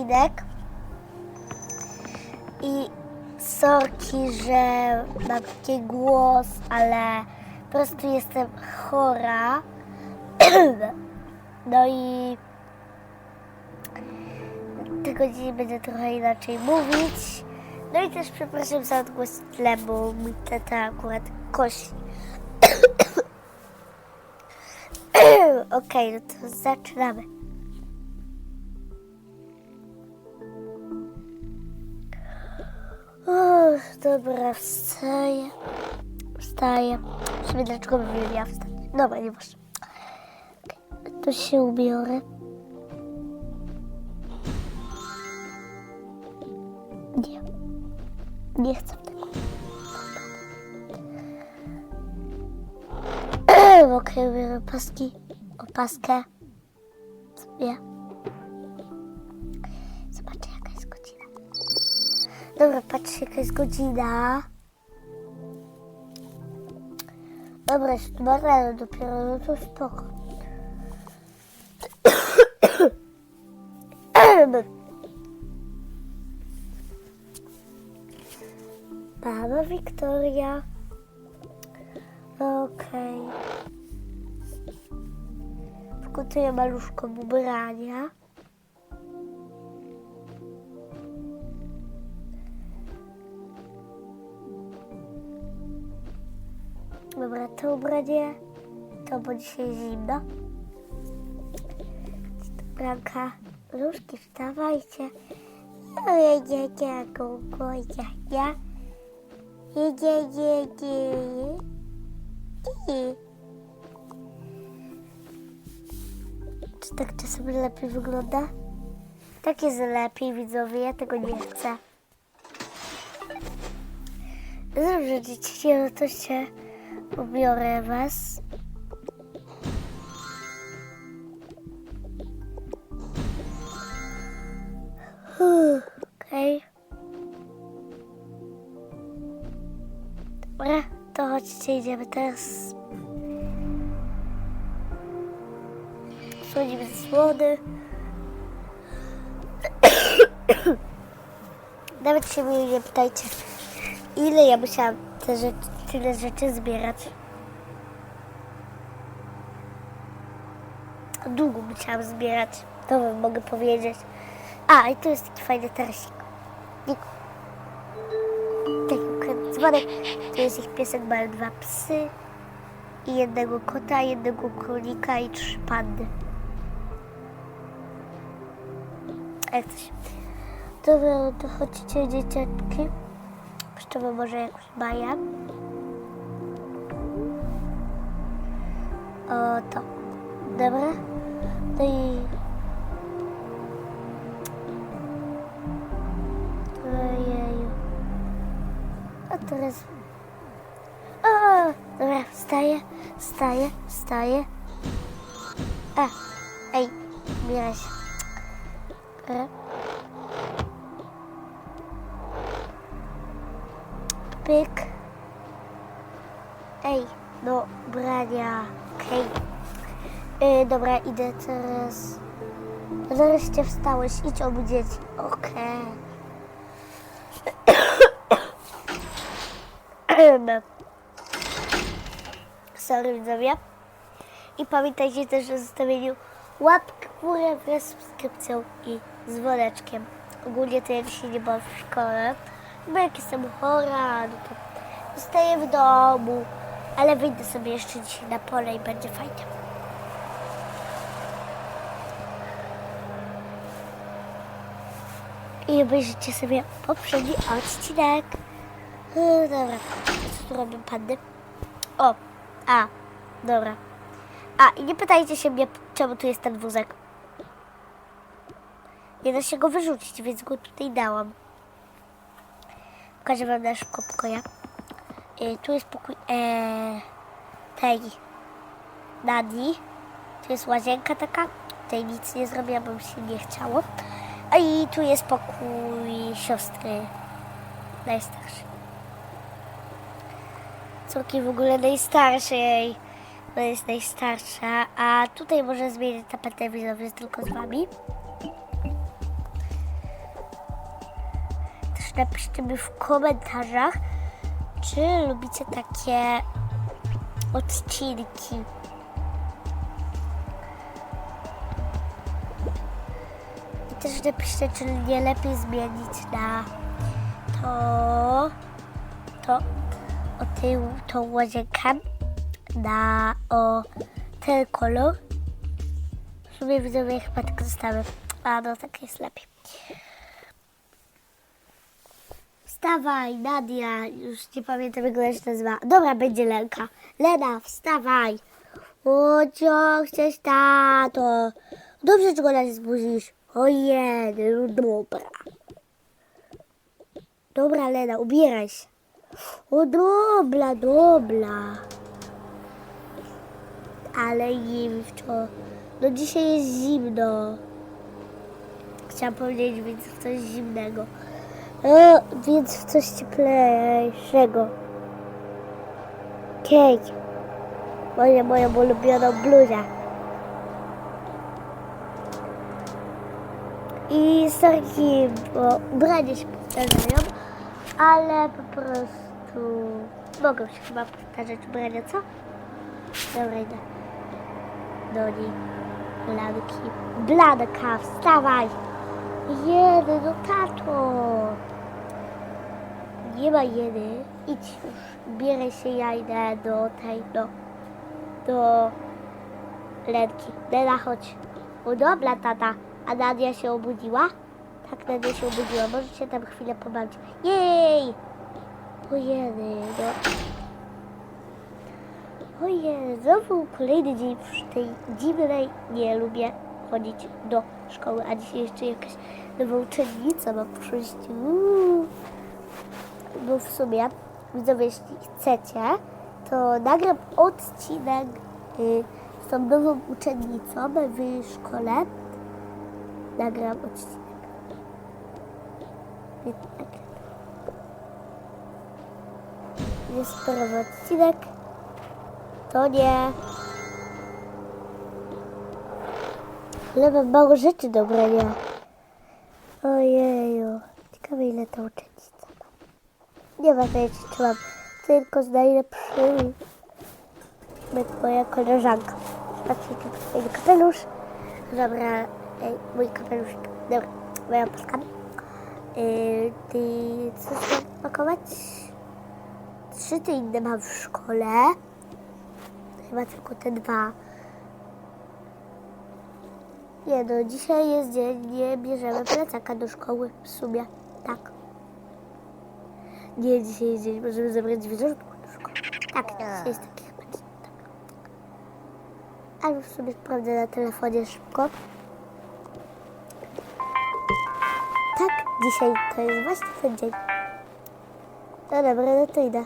odcinek. I sorki, że mam taki głos, ale po prostu jestem chora. No i tego dzisiaj będę trochę inaczej mówić. No i też przepraszam za odgłos tle, bo mój tata akurat kości. Okej, no to zaczynamy. Dobra, wstaję. Wstaję. Sobie dlaczego bym miała wstać? Dobra, nie muszę. Okej, To się ubiorę. Nie. Nie chcę tego. Okej, ubiorę paski. Opaskę. Sobie. Dobra, patrzcie, jaka jest godzina. Dobra, jest chyba rano dopiero, no to spoko. Mama Wiktoria. Okej. Wkutuję maluszkom ubrania. To ubranie, to bo dzisiaj zimno. Branka, różki, wstawajcie. O, ja, ja, ja, go, ja, ja. Nie, nie, nie, nie. Nie. Czy tak czasem lepiej wygląda? Tak jest lepiej, widzowie, ja tego nie chcę. No Dobrze, dzieci, no to się ubiorę was. Okej. Dobra, to chodźcie, idziemy teraz. Schodzimy ze słody. Nawet się mnie nie pytajcie, ile ja musiałam te rzeczy, tyle rzeczy zbierać. Długo musiałam zbierać, to wam mogę powiedzieć. A, i tu jest taki fajny tarasik. Taki ukręcony. Tu jest ich piesek, mają dwa psy. I jednego kota, jednego królika i trzy pandy. Jak coś. Dobra, to chodźcie dzieciaczki. Puszczamy może jakąś baję. O, to. Dobra. No i... Ojeju. A teraz... O, dobra, wstaję, wstaję, wstaję. A, ej, bierę się. Dobra. Pyk. Ej, no, brania, okej. Yy, dobra, idę teraz. Nareszcie wstałeś, idź obudź dzieci. Okej. Okay. Sorry widzowie. I pamiętajcie też o zostawieniu łapki w górę wraz z subskrypcją i dzwoneczkiem. Ogólnie to ja dzisiaj nie byłam w szkole, bo jak jestem chora, no to zostaję w domu, ale wyjdę sobie jeszcze dzisiaj na pole i będzie fajnie. I obejrzycie sobie poprzedni odcinek. No dobra, co tu robią pandy? O, a, dobra. A, i nie pytajcie się mnie, czemu tu jest ten wózek. Nie da się go wyrzucić, więc go tutaj dałam. Pokażę wam na szybko pokoja. Y, tu jest pokój e, tej Nadi. Tu jest łazienka taka. Tutaj nic nie zrobiłam, bo się nie chciało. A i tu jest pokój siostry najstarszej. Córki w ogóle najstarszej. Ona jest najstarsza, a tutaj może zmienić tapetę widzowie tylko z wami. napiszcie mi w komentarzach, czy lubicie takie odcinki. I też napiszcie, czy nie lepiej zmienić na to, to o tył, tą łazienkę na o ten kolor. W sumie widzowie chyba tak zostawię. A no tak jest lepiej. Wstawaj, Nadia. Już nie pamiętam jak ona się nazywa. Dobra, będzie Lenka. Lena, wstawaj. O, co chcesz, tato? Dobrze, że go nas zbudzisz. Ojej, no dobra. Dobra, Lena, ubieraj się. O, dobra, dobra. Ale co. No dzisiaj jest zimno. Chciałam powiedzieć, więc coś zimnego. E, więc w coś cieplejszego. Cake. Moja, moja ulubiona bluza. I sorki, bo ubrania się powtarzają, ale po prostu mogą się chyba powtarzać ubrania, co? Dobra, idę do niej. Blanki. Blanka, wstawaj! Jedy, no tato! Nie ma jedy. Idź już. Bierę się, ja idę do tej, do, do Lenki. Lena, chodź. O dobra, tata. A Nadia się obudziła? Tak, Nadia się obudziła. Możecie tam chwilę pobawić. Jej! O jedy, no. Ojej, znowu kolejny dzień w tej dziwnej, nie lubię chodzić do szkoły, a dzisiaj jeszcze jakaś nowa uczennica ma przyjść. Uuu. Bo w sumie, widzowie, jeśli chcecie, to nagram odcinek y, z tą nową uczennicą w szkole. Nagram odcinek. Jest sprawy odcinek. To nie. Ale mam mało rzeczy do brania. Ojeju. Ciekawe ile ta uczennica ma. Nie ma wiedzieć, czy mam tylko z najlepszymi. Jak moja koleżanka. Patrzcie, tu fajny kapelusz. Dobra, ej, mój kapelusz. Dobra, moja paska. Yy, ty, co chcę pakować? Trzy te inne mam w szkole. Chyba tylko te dwa. Nie no, dzisiaj jest dzień, nie bierzemy plecaka do szkoły w sumie. Tak. Nie, dzisiaj jest dzień, możemy zabrać zwierzątko do szkoły. Tak, dzisiaj jest taki chyba dzień. Tak. Albo w sumie sprawdzę na telefonie szybko. Tak, dzisiaj to jest właśnie ten dzień. No dobra, no to idę.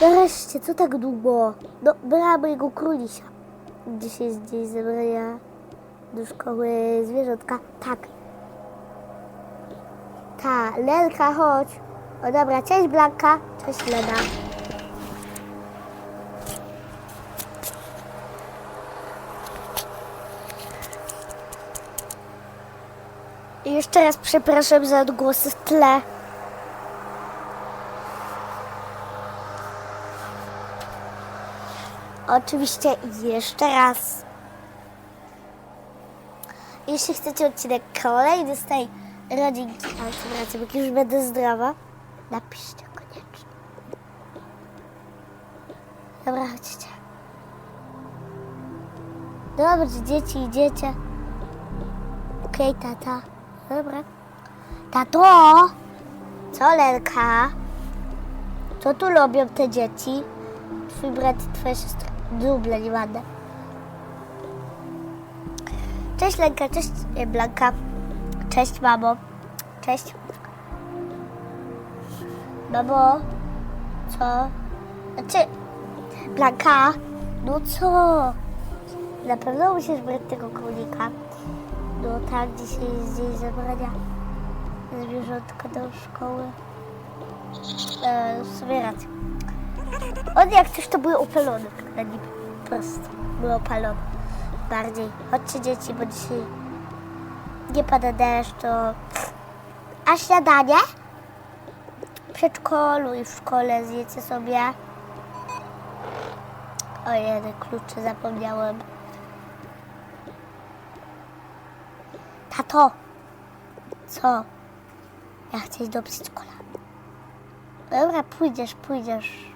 Nareszcie, co tak długo? No, brała mojego królisia. Dzisiaj jest dzień zebrania do szkoły zwierzątka. Tak. Ta, Lenka, chodź. O dobra, cześć Blanka. Cześć Lena. I jeszcze raz przepraszam za odgłosy w tle. Oczywiście jeszcze raz. Jeśli chcecie odcinek kolejny z tej rodzinki, ale tym razem jak już będę zdrowa, napiszcie koniecznie. Dobra, chodźcie. Dobrze, dzieci, idziecie. Okej, tata. Dobra. Tato! Co, Lenka? Co tu robią te dzieci? Twój brat i twoja siostra. Duble, nieładne. Cześć Lenka, cześć e, Blanka. Cześć mamo. Cześć. Mamo. Co? Znaczy, Blanka. No co? Na pewno musisz brać tego królika. No tak, dzisiaj jest dzień zabrania zwierzątka do szkoły. E, w rację. On jak coś to były opalone, na nim po prostu były opalone. Bardziej. Chodźcie dzieci, bo dzisiaj nie pada deszcz, to... A śniadanie? W przedszkolu i w szkole zjecie sobie. O jeden klucze zapomniałem. Tato! Co? Ja chcę iść do przedszkola. Dobra, pójdziesz, pójdziesz.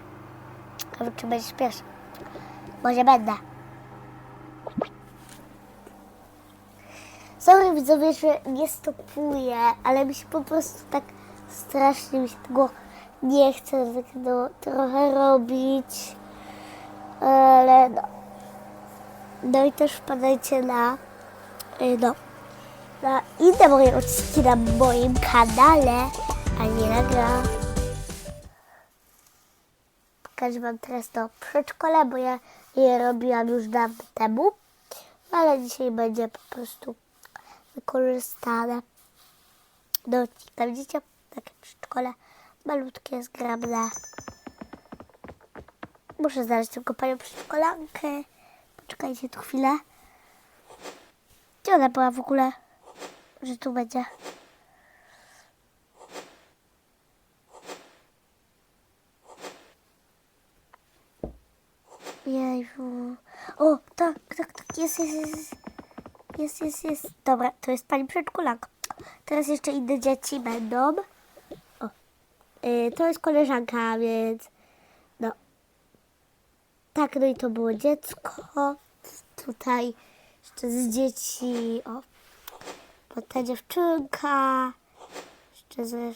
Ale czy będziesz pierwszy? Może będę. Sorry widzowie, że nie stopuję, ale mi się po prostu tak strasznie mi się tego nie chce tak no, trochę robić. Ale no. No i też wpadajcie na y, no, na inne moje odcinki na moim kanale, a nie na gra. Pokażę wam teraz to przedszkole, bo ja je robiłam już dawno temu. Ale dzisiaj będzie po prostu wykorzystane do odcinka. Widzicie? Takie przedszkole malutkie, zgrabne. Muszę znaleźć tylko panią przedszkolankę. Poczekajcie tu chwilę. Gdzie ona była w ogóle? Że tu będzie. Jeju. O, tak, tak, tak, jest, jest, jest. Jest, jest, jest. Dobra, to jest pani przedszkolanka. Teraz jeszcze inne dzieci będą. O, y, to jest koleżanka, więc no. Tak, no i to było dziecko. Tutaj jeszcze z dzieci. O, bo ta dziewczynka. Jeszcze ze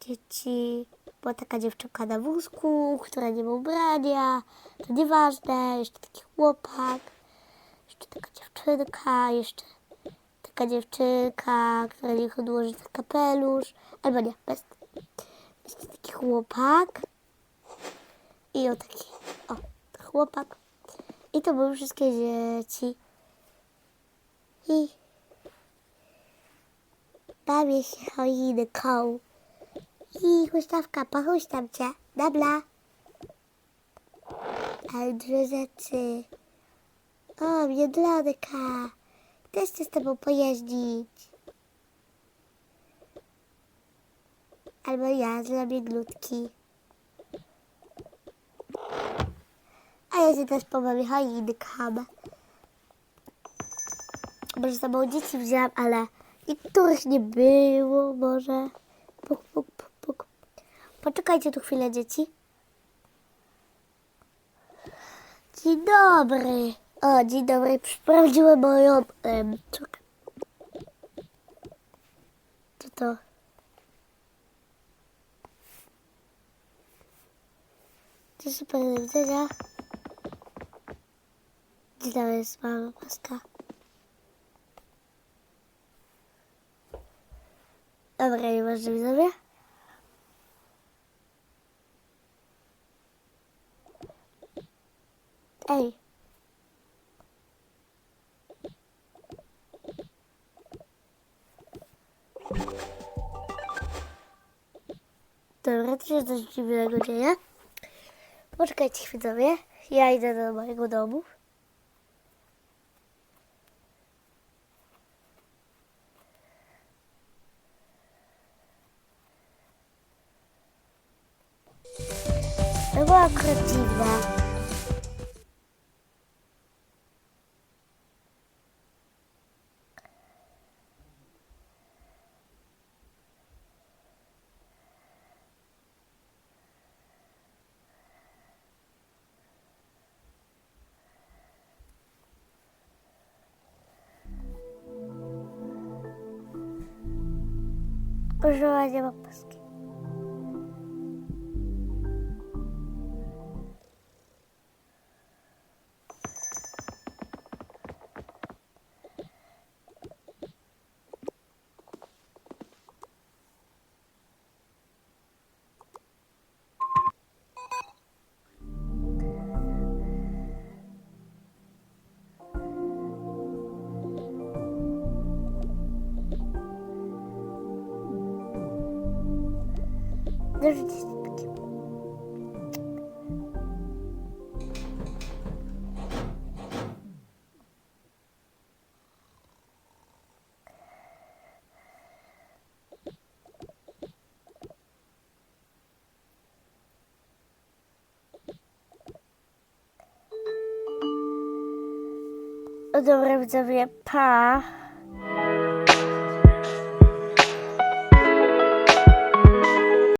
dzieci. Była taka dziewczynka na wózku, która nie ma ubrania. To nieważne. Jeszcze taki chłopak. Jeszcze taka dziewczynka. Jeszcze taka dziewczynka, która niech odłoży ten kapelusz. Albo nie, bez. Jeszcze taki chłopak. I o taki. O, chłopak. I to były wszystkie dzieci. I bawię się choinką. I huśtawka, pochuśtam cię. Dobra. Ale rzeczy. O, biedronka. Też chcę z tobą pojeździć. Albo ja zrobię glutki. A ja się też pobawię choinką. Może za mało dzieci wzięłam, ale niektórych nie było, może. Puk, puk, puk, puk. Poczekajcie tu chwilę, dzieci. Dzień dobry. O, dzień dobry. Sprawdziłem moją em, córkę. Co to? Dzień dobry, do widzenia. Dzień dobry, jest mała paska. Dobra, nie można widzowie. Ej. To się coś dziwnego dzieje. Poczekajcie chwilowie. Ja idę do mojego domu. To było akurat dziwne. Здравствуйте, выпуске. Podrzucić Dobra, widzowie, pa!